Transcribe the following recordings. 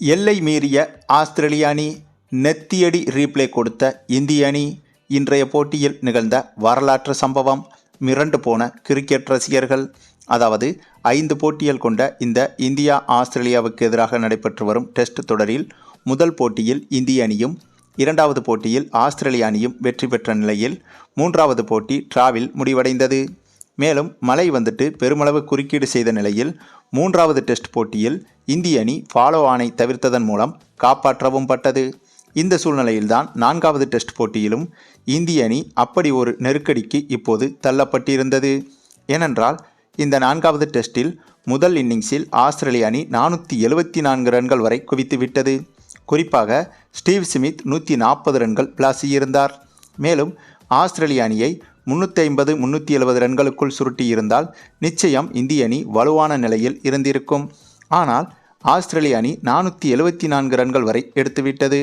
எல்லை மீறிய ஆஸ்திரேலிய அணி நெத்தியடி ரீப்ளே கொடுத்த இந்திய அணி இன்றைய போட்டியில் நிகழ்ந்த வரலாற்று சம்பவம் மிரண்டு போன கிரிக்கெட் ரசிகர்கள். அதாவது ஐந்து போட்டிகள் கொண்ட இந்த இந்தியா ஆஸ்திரேலியாவுக்கு எதிராக நடைபெற்று வரும் டெஸ்ட் தொடரில் முதல் போட்டியில் இந்திய அணியும் இரண்டாவது போட்டியில் ஆஸ்திரேலிய அணியும் வெற்றி பெற்ற நிலையில் மூன்றாவது போட்டி டிராவில் முடிவடைந்தது. மேலும் மழை வந்துட்டு பெருமளவு குறுக்கீடு செய்த நிலையில் மூன்றாவது டெஸ்ட் போட்டியில் இந்திய அணி ஃபாலோ ஆனை தவிர்த்ததன் மூலம் காப்பாற்றவும் பட்டது. இந்த சூழ்நிலையில்தான் நான்காவது டெஸ்ட் போட்டியிலும் இந்திய அணி அப்படி ஒரு நெருக்கடிக்கு இப்போது தள்ளப்பட்டிருந்தது. ஏனென்றால் இந்த நான்காவது டெஸ்டில் முதல் இன்னிங்ஸில் ஆஸ்திரேலிய அணி நானூற்றி எழுபத்தி நான்கு ரன்கள் வரை குவித்து விட்டது. குறிப்பாக ஸ்டீவ் ஸ்மித் நூற்றி நாற்பது ரன்கள் பிளாசியிருந்தார். மேலும் ஆஸ்திரேலிய அணியை முன்னூற்றி ஐம்பது முன்னூற்றி எழுபது ரன்களுக்குள் சுருட்டியிருந்தால் நிச்சயம் இந்திய அணி வலுவான நிலையில் இருந்திருக்கும். ஆனால் ஆஸ்திரேலிய அணி நானூற்றி எழுபத்தி நான்கு ரன்கள் வரை எடுத்துவிட்டது.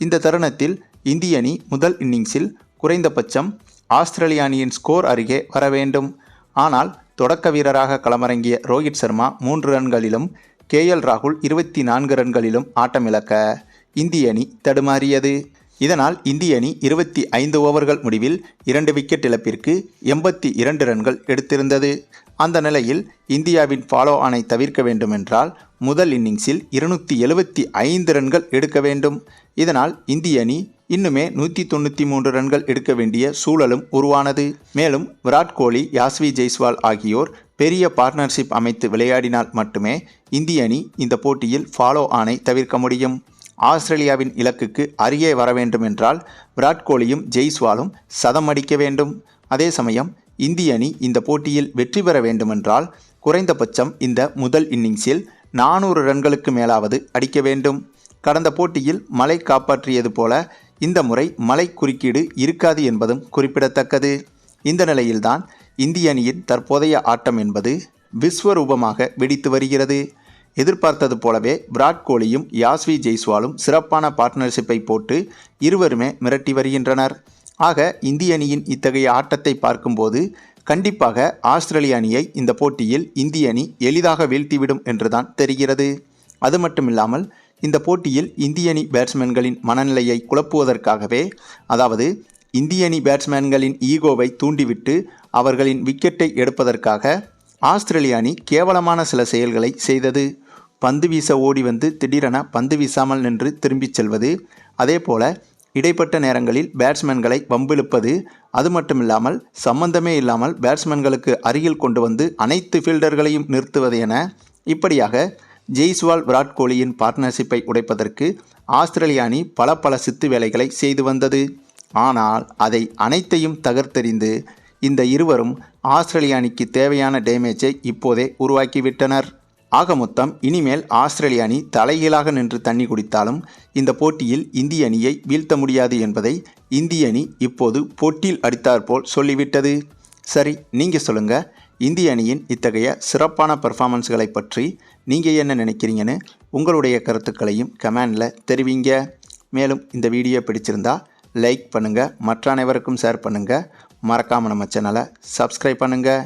இந்த தருணத்தில் இந்திய அணி முதல் இன்னிங்ஸில் குறைந்தபட்சம் ஆஸ்திரேலிய அணியின் ஸ்கோர் அருகே வர வேண்டும். ஆனால் தொடக்க வீரராக களமிறங்கிய ரோஹித் சர்மா மூன்று ரன்களிலும் கே எல் ராகுல் இருபத்தி நான்கு ரன்களிலும் ஆட்டமிழக்க இந்திய அணி தடுமாறியது. இதனால் இந்திய அணி இருபத்தி ஐந்து ஓவர்கள் முடிவில் இரண்டு விக்கெட் இழப்பிற்கு எண்பத்தி இரண்டு ரன்கள் எடுத்திருந்தது. அந்த நிலையில் இந்தியாவின் ஃபாலோ ஆனை தவிர்க்க வேண்டுமென்றால் முதல் இன்னிங்ஸில் இருநூற்றி எழுபத்தி ஐந்து ரன்கள் எடுக்க வேண்டும். இதனால் இந்திய அணி இன்னுமே நூற்றி தொண்ணூற்றி மூன்று ரன்கள் எடுக்க வேண்டிய சூழலும் உருவானது. மேலும் விராட் கோலி யாஸ்வி ஜெய்ஸ்வால் ஆகியோர் பெரிய பார்ட்னர்ஷிப் அமைத்து விளையாடினால் மட்டுமே இந்திய அணி இந்த போட்டியில் ஃபாலோ ஆனை தவிர்க்க முடியும். ஆஸ்திரேலியாவின் இலக்குக்கு அருகே வர வேண்டுமென்றால் விராட் கோலியும் ஜெய்ஸ்வாலும் சதம் அடிக்க வேண்டும். அதே சமயம் இந்திய அணி இந்த போட்டியில் வெற்றி பெற வேண்டுமென்றால் குறைந்தபட்சம் இந்த முதல் இன்னிங்ஸில் நானூறு ரன்களுக்கு மேலாவது அடிக்க வேண்டும். கடந்த போட்டியில் மழை காப்பாற்றியது போல இந்த முறை மழை குறுக்கீடு இருக்காது என்பதும் குறிப்பிடத்தக்கது. இந்த நிலையில்தான் இந்திய அணியின் தற்போதைய ஆட்டம் என்பது விஸ்வரூபமாக வெடித்து வருகிறது. எதிர்பார்த்தது போலவே விராட் கோலியும் யாஸ்வி ஜெய்ஸ்வாலும் சிறப்பான பார்ட்னர்ஷிப்பை போட்டு இருவருமே மிரட்டி வருகின்றனர். ஆக இந்திய அணியின் இத்தகைய ஆட்டத்தை பார்க்கும்போது கண்டிப்பாக ஆஸ்திரேலிய அணியை இந்த போட்டியில் இந்திய அணி எளிதாக வீழ்த்திவிடும் என்றுதான் தெரிகிறது. அது மட்டுமில்லாமல் இந்த போட்டியில் இந்திய அணி பேட்ஸ்மேன்களின் மனநிலையை குழப்புவதற்காகவே அதாவது இந்திய அணி பேட்ஸ்மேன்களின் ஈகோவை தூண்டிவிட்டு அவர்களின் விக்கெட்டை எடுப்பதற்காக ஆஸ்திரேலிய அணி கேவலமான சில செயல்களை செய்தது. பந்து வீச ஓடி வந்து திடீரென பந்து வீசாமல் நின்று திரும்பிச் செல்வது. அதேபோல இடைப்பட்ட நேரங்களில் பேட்ஸ்மேன்களை வம்பிழுப்பது. அது மட்டுமில்லாமல் சம்பந்தமே இல்லாமல் பேட்ஸ்மேன்களுக்கு அருகில் கொண்டு வந்து அனைத்து ஃபீல்டர்களையும் நிறுத்துவது என இப்படியாக ஜெய்ஸ்வால் விராட் கோலியின் பார்ட்னர்ஷிப்பை உடைப்பதற்கு ஆஸ்திரேலிய அணி பல பல சித்து வேலைகளை செய்து வந்தது. ஆனால் அதை அனைத்தையும் தகர்த்தெறிந்து இந்த இருவரும் ஆஸ்திரேலிய அணிக்கு தேவையான டேமேஜை இப்போதே உருவாக்கிவிட்டனர். ஆக மொத்தம் இனிமேல் ஆஸ்திரேலிய அணி தலைகீழாக நின்று தண்ணி குடித்தாலும் இந்த போட்டியில் இந்திய அணியை வீழ்த்த முடியாது என்பதை இந்திய அணி இப்போது போட்டியில் அடித்தாற்போல் சொல்லிவிட்டது. சரி நீங்கள் சொல்லுங்கள் இந்திய அணியின் இத்தகைய சிறப்பான பெர்ஃபார்மன்ஸ்களை பற்றி நீங்கள் என்ன நினைக்கிறீங்கன்னு உங்களுடைய கருத்துக்களையும் கமெண்டில் தெரிவிங்க. மேலும் இந்த வீடியோ பிடிச்சிருந்தா லைக் பண்ணுங்கள் மற்ற அனைவருக்கும் ஷேர் பண்ணுங்கள் மறக்காமல் நம்ம சேனலை சப்ஸ்கிரைப் பண்ணுங்கள்